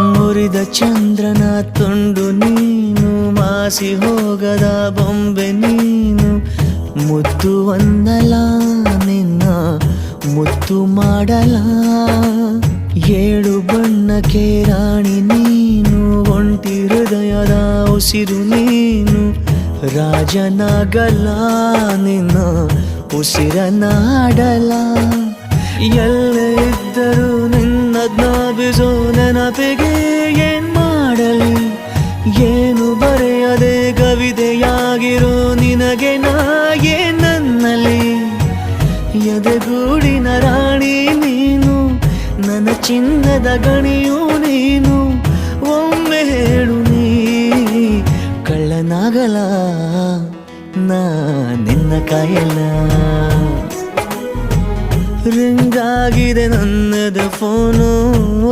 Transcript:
ಮುರಿದ ಚಂದ್ರನ ತುಂಡು ನೀನು ಮಾಸಿ ಹೋಗದ ಬೊಂಬೆ ನೀನು. ಮುತ್ತು ಒಂದಲ ನಿನ್ನ, ಮುತ್ತು ಮಾಡಲ. ಏಳು ಬಣ್ಣಕ್ಕೆ ರಾಣಿ ನೀನು, ಒಂಟಿ ಹೃದಯದ ಉಸಿರು ನೀನು. ರಾಜನಾಗಲ್ಲ ನಿನ್ನ, ಉಸಿರನಾಡಲ. ಎಲ್ಲ ಜ್ಞಾಪಿಸೋ ನೆನಪಿಗೆ ಏನ್ ಮಾಡಲಿ? ಏನು ಬರೆಯದೆ ಕವಿತೆಯಾಗಿರೋ ನಿನಗೆ ನಾಯೇ ನನ್ನಲ್ಲಿ? ಎದೆಗೂಡಿನ ರಾಣಿ ನೀನು, ನನ್ನ ಚಿನ್ನದ ಗಣಿಯು ನೀನು, ಒಮ್ಮೆ ಹೇಳು ನೀ, ಕಳ್ಳನಾಗಲ? ನಾ ನಿನ್ನ ಕಾಯಲ್ಲ. ರಿಂಗಾಗಿದೆ ನನ್ನದು ಫೋನು.